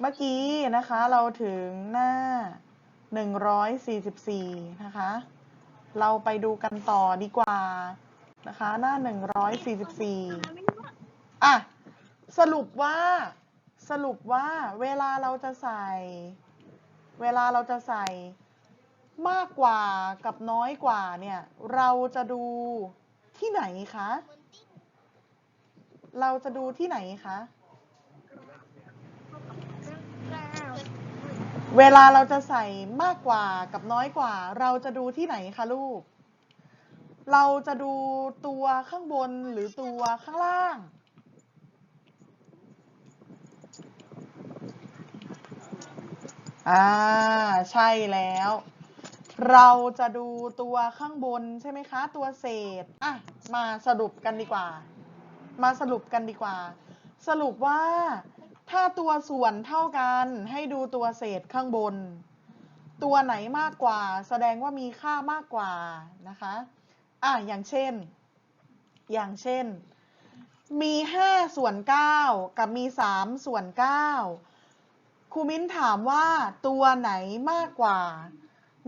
เมื่อกี้นะคะเราถึงหน้า 144 นะคะ เราไปดูกันต่อดีกว่านะคะ หน้า 144 อะ สรุปว่า สรุปว่าเวลาเราจะใส่ เวลาเราจะใส่มากกว่ากับน้อยกว่าเนี่ย เราจะดูที่ไหนคะ เราจะดูที่ไหนคะ เวลาเราจะใส่มากกว่ากับน้อยกว่า เราจะดูที่ไหนคะลูก เราจะดูตัวข้างบนหรือตัวข้างล่าง อ่า ใช่แล้ว เราจะดูตัวข้างบนใช่ไหมคะ ตัวเศษ อะ มาสรุปกันดีกว่า มาสรุปกันดีกว่า สรุปว่า ถ้าตัวส่วนเท่ากันให้ดูตัวเศษข้างบน ตัวไหนมากกว่า แสดงว่ามีค่ามากกว่านะคะอะอย่างเช่น อย่างเช่น มี5ส่วน9กับมี3ส่วน9ครูมิ้นถามว่าตัวไหนมากกว่า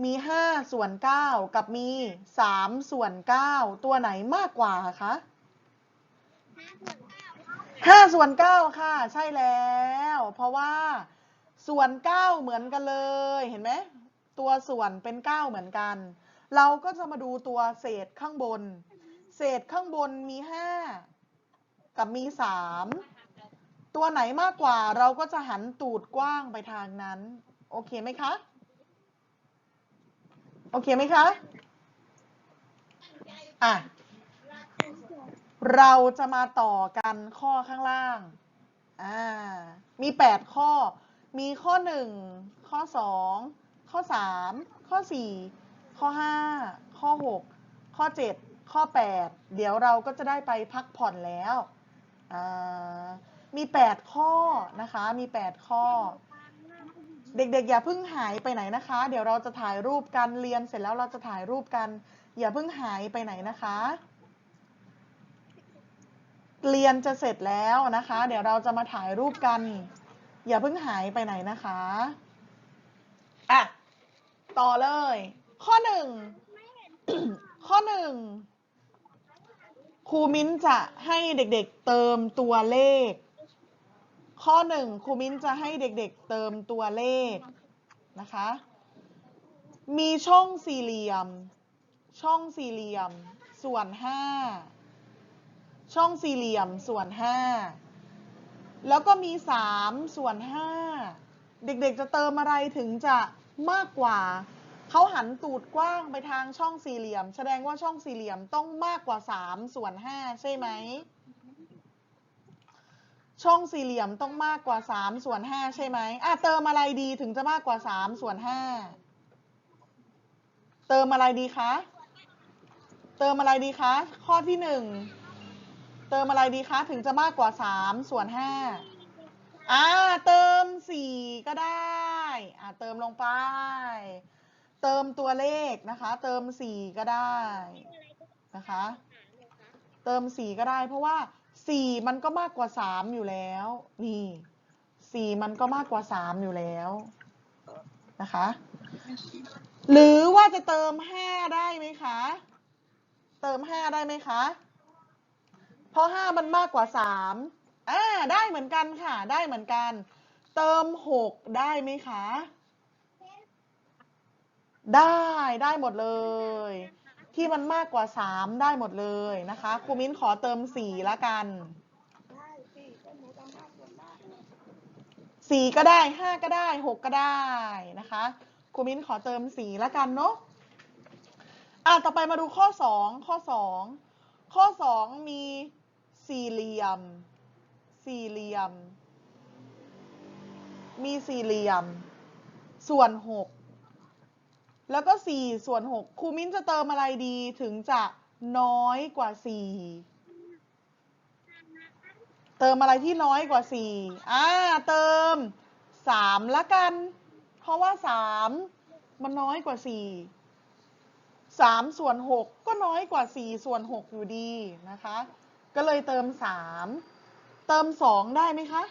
มี5ส่วน9กับมี3ส่วน9ตัวไหนมากกว่าคะ5ส่วน 9ค่ะ ใช่แล้ว เพราะว่าส่วน9เหมือนกันเลยเห็นไหมตัวส่วนเป็น9เหมือนกัน เราก็จะมาดูตัวเศษข้างบน เศษข้างบนมี5กับมี3ตัวไหนมากกว่าเราก็จะหันตูดกว้างไปทางนั้น โอเคไหมคะ โอเคไหมคะ อะ เราจะมาต่อกันข้อข้างล่าง อ่า มี 8 ข้อ มีข้อ 1 ข้อ 2 ข้อ 3 ข้อ 4 ข้อ 5 ข้อ 6 ข้อ 7 ข้อ 8 เดี๋ยวเราก็จะได้ไปพักผ่อนแล้ว อ่า มี 8 ข้อนะคะ มี 8 ข้อ เด็กๆ อย่าเพิ่งหายไปไหนนะคะ เดี๋ยวเราจะถ่ายรูปกัน เรียนเสร็จแล้วเราจะถ่ายรูปกัน อย่าเพิ่งหายไปไหนนะคะ เรียนจะเสร็จแล้วนะคะ เดี๋ยวเราจะมาถ่ายรูปกัน อย่าเพิ่งหายไปไหนนะคะอะต่อเลย ข้อหนึ่งข้อหนึ่งครูมิ้นจะให้เด็กๆเติมตัวเลข ข้อหนึ่งครูมิ้นจะให้เด็กๆเติมตัวเลขนะคะ มีช่องสี่เหลี่ยม ช่องสี่เหลี่ยม ส่วนห้า ช่องสี่เหลี่ยมส่วนห้าแล้วก็มีสามส่วนห้าเด็กๆจะเติมอะไรถึงจะมากกว่า เขาหันตูดกว้างไปทางช่องสี่เหลี่ยม แสดงว่าช่องสี่เหลี่ยมต้องมากกว่าสามส่วนห้าใช่ไหม ช่องสี่เหลี่ยมต้องมากกว่าสามส่วนห้าใช่ไหมอะเติมอะไรดีถึงจะมากกว่าสามส่วนห้าเติมอะไรดีคะ เติมอะไรดีคะ ข้อที่หนึ่ง เติมอะไรดีคะถึงจะมากกว่าสามส่วนห้าอ่าเติมสี่ก็ได้อ่าเติมลงไป เติมตัวเลขนะคะ เติมสี่ก็ได้นะคะ เติมสี่ก็ได้เพราะว่าสี่มันก็มากกว่าสามอยู่แล้ว นี่สี่มันก็มากกว่าสามอยู่แล้วนะคะ หรือว่าจะเติมห้าได้ไหมคะ เติมห้าได้ไหมคะ ราะห้ามันมากกว่าสามอ่าได้เหมือนกันค่ะ ได้เหมือนกัน เติมหกได้ไหมคะ ได้ได้หมดเลย ที่มันมากกว่าสามได้หมดเลยนะคะครูมิ้นขอเติมสี่ละกันสี่ก็ได้ห้าก็ได้หกก็ได้นะคะครูมิ้นขอเติมสี่ละกันเนาะอะต่อไปมาดูข้อสองข้อสองข้อสองมี สี่เหลี่ยม สี่เหลี่ยม มีสี่เหลี่ยม ส่วนหกแล้วก็สี่ส่วนหกครูมิ้นจะเติมอะไรดีถึงจะน้อยกว่าสี่เติมอะไรที่น้อยกว่าสี่อ่า เติมสามละกัน เพราะว่าสามมันน้อยกว่าสี่สามส่วนหกก็น้อยกว่าสี่ส่วนหกอยู่ดีนะคะ ก็เลยเติมสามเติมสองได้ไหมคะ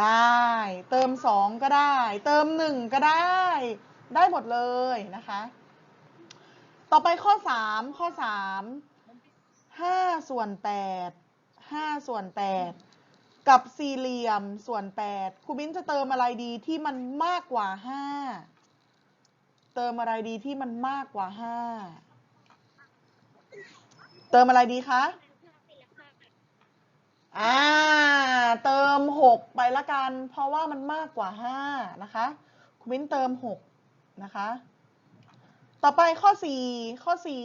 ได้ เติมสองก็ได้ เติมหนึ่งก็ได้ ได้หมดเลยนะคะ ต่อไปข้อสามข้อสามห้าส่วนแปดห้าส่วนแปดกับสี่เหลี่ยมส่วนแปดครูมิ้นจะเติมอะไรดีที่มันมากกว่าห้าเติมอะไรดีที่มันมากกว่าห้า เติมอะไรดีคะ อ่า เติมหกไปละกัน เพราะว่ามันมากกว่าห้านะคะ คุณมิ้นเติมหกนะคะ ต่อไปข้อสี่ข้อสี่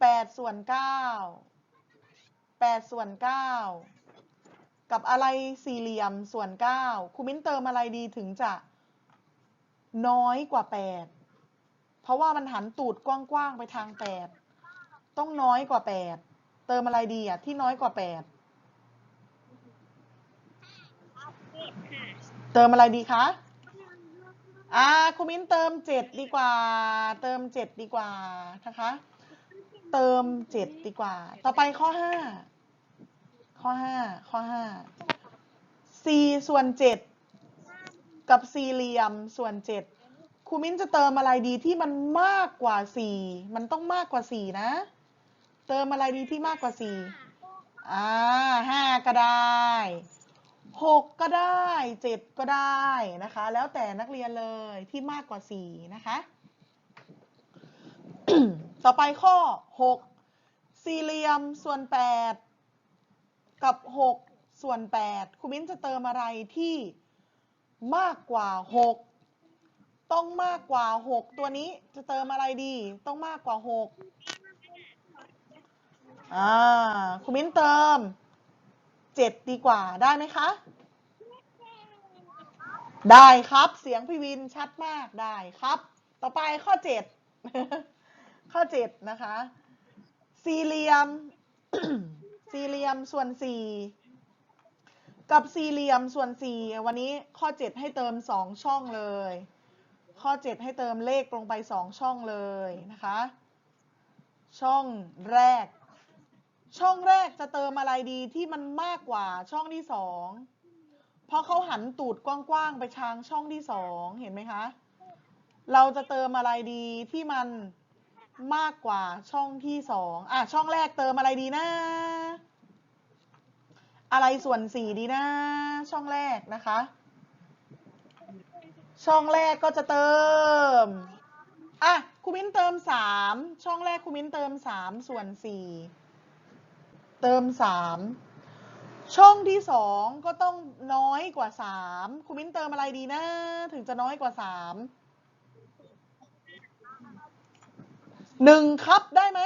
แปดส่วนเก้าแปดส่วนเก้ากับอะไรสี่เหลี่ยมส่วนเก้าคุณมิ้นเติมอะไรดีถึงจะน้อยกว่าแปดเพราะว่ามันหันตูดกว้างๆไปทางแปด ต้องน้อยกว่าแปดเติมอะไรดีอะที่น้อยกว่าแปดเติมอะไรดีคะอ่าคุณมิ้นเติมเจ็ดดีกว่า เติมเจ็ดดีกว่านะคะ เติมเจ็ดดีกว่า ต่อไปข้อห้าข้อห้าข้อห้าสี่ส่วนเจ็ดกับสี่เหลี่ยมส่วนเจ็ดครูมิ้นจะเติมอะไรดีที่มันมากกว่าสี่มันต้องมากกว่าสี่นะ เติมอะไรดีที่มากกว่าสี่อ่าห้าก็ได้หกก็ได้เจ็ดก็ได้นะคะ แล้วแต่นักเรียนเลยที่มากกว่าสี่นะคะ ต่อไปข้อหกสี่เหลี่ยมส่วนแปดกับหกส่วนแปดครูมิ้นจะเติมอะไรที่มากกว่าหกต้องมากกว่าหกตัวนี้จะเติมอะไรดี ต้องมากกว่าหก อ่าครูมิ้นเติมเจ็ดดีกว่าได้ไหมคะ ได้ครับเสียงพี่วินชัดมากได้ครับ ต่อไปข้อเจ็ดข้อเจ็ดนะคะ สี่เหลี่ยม สี่เหลี่ยมส่วนสี่กับสี่เหลี่ยมส่วนสี่วันนี้ข้อเจ็ดให้เติมสองช่องเลย ข้อเจ็ดให้เติมเลขลงไปสองช่องเลยนะคะ ช่องแรก ช่องแรกจะเติมอะไรดีที่มันมากกว่าช่องที่สองเพราะเขาหันตูดกว้างๆไปทางช่องที่สองเห็นไหมคะ เราจะเติมอะไรดีที่มันมากกว่าช่องที่สองอะช่องแรกเติมอะไรดีนะ อะไรส่วนสี่ดีนะ ช่องแรกนะคะ ช่องแรกก็จะเติมอะครูมิ้นเติมสามช่องแรกครูมิ้นเติมสามส่วนสี่ เติมสามช่องที่สองก็ต้องน้อยกว่าสามครูมิ้นเติมอะไรดีนะ ถึงจะน้อยกว่าสามหนึ่งครับได้ไหม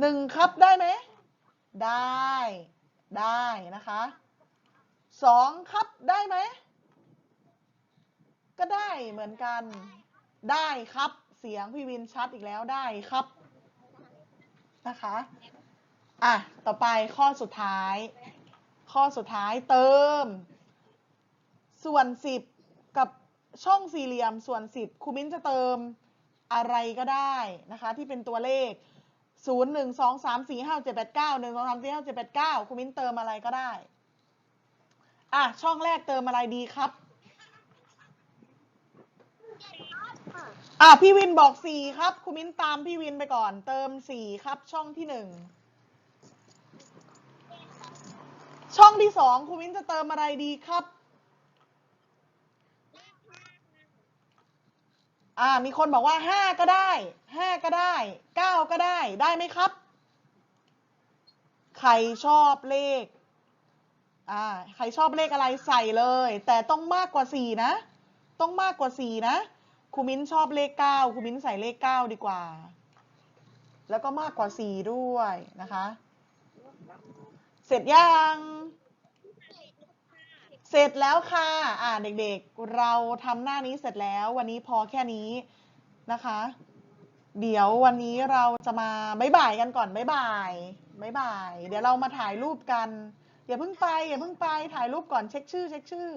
หนึ่งครับได้ไหม ได้ ได้นะคะสองครับได้ไหม ก็ได้เหมือนกัน ได้ครับ เสียงพี่วินชัดอีกแล้วได้ครับ นะคะ อะ ต่อไปข้อสุดท้าย ข้อสุดท้ายเติม ส่วนสิบกับช่องสี่เหลี่ยมส่วนสิบครูมิ้นจะเติมอะไรก็ได้นะคะ ที่เป็นตัวเลขศูนย์หนึ่งสองสามสี่ห้าเจ็ดแปดเก้าหนึ่งสองสามสี่ห้าเจ็ดแปดเก้าครูมิ้นเติมอะไรก็ได้ อะ ช่องแรกเติมอะไรดีครับ อะพี่วินบอกสี่ครับครูมิ้นตามพี่วินไปก่อน เติมสี่ครับ ช่องที่หนึ่งช่องที่สองครูมิ้นจะเติมอะไรดีครับ อ่า มีคนบอกว่าห้าก็ได้ห้าก็ได้เก้าก็ได้ได้ไหมครับ ใครชอบเลข อ่า ใครชอบเลขอะไรใส่เลย แต่ต้องมากกว่าสี่นะ ต้องมากกว่าสี่นะ ครูมิ้นชอบเลขเก้าครูมิ้นใส่เลขเก้าดีกว่า แล้วก็มากกว่าสี่ด้วยนะคะ เสร็จยังเสร็จแล้วค่ะ อ่าเด็กๆ เราทำหน้านี้เสร็จแล้ว วันนี้พอแค่นี้นะคะ เดี๋ยววันนี้เราจะมาบ๊ายบายกันก่อนบ๊ายบายบ๊ายบาย เดี๋ยวเรามาถ่ายรูปกันอย่าเพิ่งไปอย่าเพิ่งไปถ่ายรูปก่อนเช็คชื่อเช็คชื่อ